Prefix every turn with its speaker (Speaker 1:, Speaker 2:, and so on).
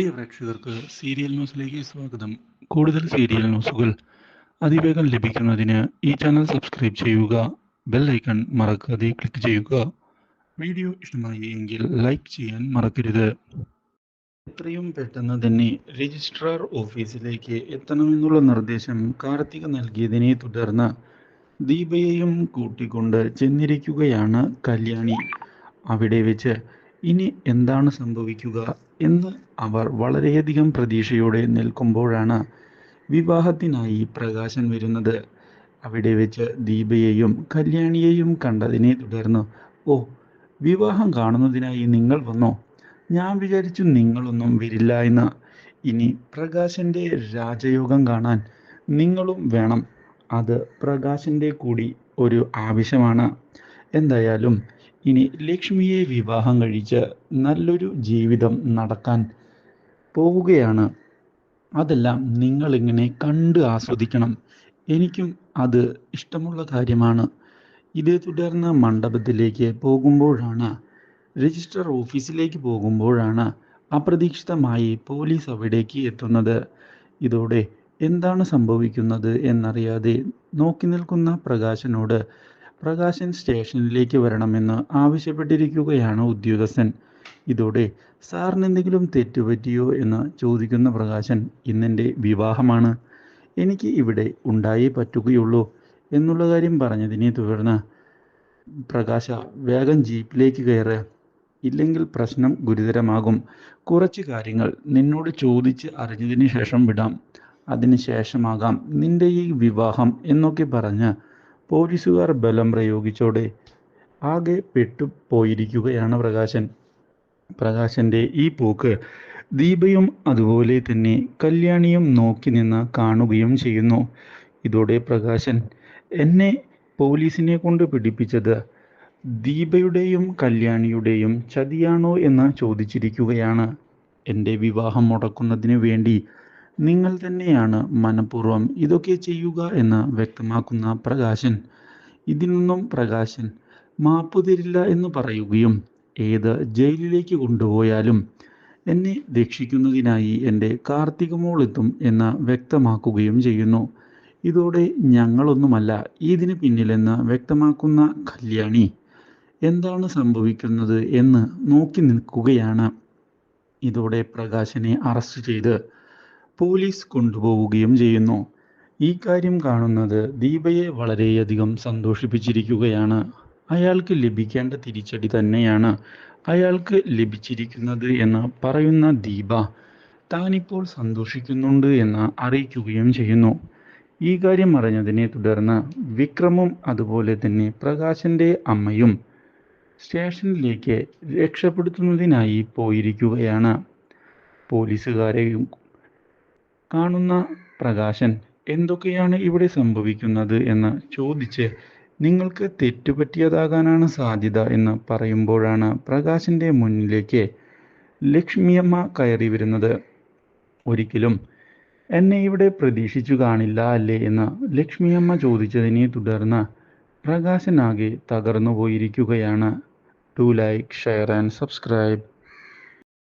Speaker 1: പ്രിയ പ്രേക്ഷകർക്ക് സീരിയൽ ന്യൂസിലേക്ക് സ്വാഗതം. കൂടുതൽ സീരിയൽ ന്യൂസുകൾ അതിവേഗം ലഭിക്കുന്നതിന് ഈ ചാനൽ സബ്സ്ക്രൈബ് ചെയ്യുക ബെൽ ഐക്കൺ മറക്കാതെ ക്ലിക്ക് ചെയ്യുക. വീഡിയോ ഇഷ്ടമായി എങ്കിൽ ലൈക്ക് ചെയ്യാൻ മറക്കരുത്. എത്രയും പെട്ടെന്ന് തന്നെ രജിസ്ട്രാർ ഓഫീസിലേക്ക് എത്തണമെന്നുള്ള നിർദ്ദേശം കാർത്തിക നൽകിയതിനെ തുടർന്ന് ദീപയെയും കൂട്ടിക്കൊണ്ട് ചെന്നിരിക്കുകയാണ് കല്യാണി. അവിടെ വെച്ച് ഇനി എന്താണ് സംഭവിക്കുക എന്ന് അവർ വളരെയധികം പ്രതീക്ഷയോടെ നിൽക്കുമ്പോഴാണ് വിവാഹത്തിനായി പ്രകാശൻ വരുന്നത്. അവിടെ വെച്ച് ദീപയെയും കല്യാണിയെയും കണ്ടതിനെ തുടർന്ന് ഓ വിവാഹം കാണുന്നതിനായി നിങ്ങൾ വന്നോ? ഞാൻ വിചാരിച്ചു നിങ്ങളൊന്നും വരില്ല എന്ന്. ഇനി പ്രകാശന്റെ രാജയോഗം കാണാൻ നിങ്ങളും വേണം. അത് പ്രകാശന്റെ കൂടി ഒരു ആവശ്യമാണ്. എന്തായാലും ഇനി ലക്ഷ്മിയെ വിവാഹം കഴിച്ച് നല്ലൊരു ജീവിതം നടക്കാൻ പോവുകയാണ്. അതെല്ലാം നിങ്ങളിങ്ങനെ കണ്ട് ആസ്വദിക്കണം. എനിക്കും അത് ഇഷ്ടമുള്ള കാര്യമാണ്. ഇതേ തുടർന്ന് മണ്ഡപത്തിലേക്ക് പോകുമ്പോഴാണ് രജിസ്റ്റർ ഓഫീസിലേക്ക് പോകുമ്പോഴാണ് അപ്രതീക്ഷിതമായി പോലീസ് അവിടേക്ക് എത്തുന്നത്. ഇതോടെ എന്താണ് സംഭവിക്കുന്നത് എന്നറിയാതെ നോക്കി നിൽക്കുന്ന പ്രകാശനോട് പ്രകാശൻ സ്റ്റേഷനിലേക്ക് വരണമെന്ന് ആവശ്യപ്പെട്ടിരിക്കുകയാണ് ഉദ്യോഗസ്ഥൻ. ഇതോടെ സാറിന് എന്തെങ്കിലും തെറ്റുപറ്റിയോ എന്ന് ചോദിക്കുന്ന പ്രകാശൻ ഇന്നെന്റെ വിവാഹമാണ്. എനിക്ക് ഇവിടെ ഉണ്ടായേ പറ്റുകയുള്ളൂ എന്നുള്ള കാര്യം പറഞ്ഞതിനെ തുടർന്ന് പ്രകാശ വേഗം ജീപ്പിലേക്ക് കയറ്. ഇല്ലെങ്കിൽ പ്രശ്നം ഗുരുതരമാകും. കുറച്ച് കാര്യങ്ങൾ നിന്നോട് ചോദിച്ച് അറിഞ്ഞതിന് ശേഷം വിടാം. അതിന് ശേഷമാകാം നിന്റെ ഈ വിവാഹം എന്നൊക്കെ പറഞ്ഞ് പോലീസുകാർ ബലം പ്രയോഗിച്ചോടെ ആകെ പെട്ടുപോയിരിക്കുകയാണ് പ്രകാശൻ. പ്രകാശന്റെ ഈ പോക്ക് ദീപയും അതുപോലെ തന്നെ കല്യാണിയും നോക്കി നിന്ന് കാണുകയും ചെയ്യുന്നു. ഇതോടെ പ്രകാശൻ എന്നെ പോലീസിനെ കൊണ്ട് പിടിപ്പിച്ചത് ദീപയുടെയും കല്യാണിയുടെയും ചതിയാണോ എന്ന് ചോദിച്ചിരിക്കുകയാണ്. എന്റെ വിവാഹം മുടക്കുന്നതിന് വേണ്ടി നിങ്ങൾ തന്നെയാണ് മനഃപൂർവം ഇതൊക്കെ ചെയ്യുക എന്ന് വ്യക്തമാക്കുന്ന പ്രകാശൻ. ഇതിനൊന്നും പ്രകാശൻ മാപ്പ് തരില്ല എന്ന് പറയുകയും ഏത് ജയിലിലേക്ക് കൊണ്ടുപോയാലും എന്നെ രക്ഷിക്കുന്നതിനായി എന്റെ കാർത്തികമോൾ എത്തും എന്ന് വ്യക്തമാക്കുകയും ചെയ്യുന്നു. ഇതോടെ ഞങ്ങളൊന്നുമല്ല ഇതിന് പിന്നിലെന്ന് വ്യക്തമാക്കുന്ന കല്യാണി. എന്താണ് സംഭവിക്കുന്നത് എന്ന് നോക്കി നിൽക്കുകയാണ്. ഇതോടെ പ്രകാശനെ അറസ്റ്റ് ചെയ്ത് പോലീസ് കൊണ്ടുപോവുകയും ചെയ്യുന്നു. ഈ കാര്യം കാണുന്നത് ദീപയെ വളരെയധികം സന്തോഷിപ്പിച്ചിരിക്കുകയാണ്. അയാൾക്ക് ലഭിക്കേണ്ട തിരിച്ചടി തന്നെയാണ്. അയാൾക്ക് ലഭിച്ചിരിക്കുന്നത് എന്ന് പറയുന്ന ദീപ താനിപ്പോൾ സന്തോഷിക്കുന്നുണ്ട് എന്ന് അറിയിക്കുകയും ചെയ്യുന്നു. ഈ കാര്യം അറിഞ്ഞതിനെ തുടർന്ന് വിക്രമും അതുപോലെ തന്നെ പ്രകാശന്റെ അമ്മയും സ്റ്റേഷനിലേക്ക് രക്ഷപ്പെടുത്തുന്നതിനായി പോയിരിക്കുകയാണ്. പോലീസുകാരെയും കാണുന്ന പ്രകാശൻ എന്തൊക്കെയാണ് ഇവിടെ സംഭവിക്കുന്നത് എന്ന് ചോദിച്ച് നിങ്ങൾക്ക് തെറ്റുപറ്റിയതാകാനാണ് സാധ്യത എന്ന് പറയുമ്പോഴാണ് പ്രകാശിന്റെ മുന്നിലേക്ക് ലക്ഷ്മിയമ്മ കയറി വരുന്നത്. ഒരിക്കലും എന്നെ ഇവിടെ പ്രതീക്ഷിച്ചു കാണില്ല അല്ലേ എന്ന് ലക്ഷ്മിയമ്മ ചോദിച്ചതിനെ തുടർന്ന് പ്രകാശനാകെ തകർന്നു പോയിരിക്കുകയാണ് to like share and subscribe.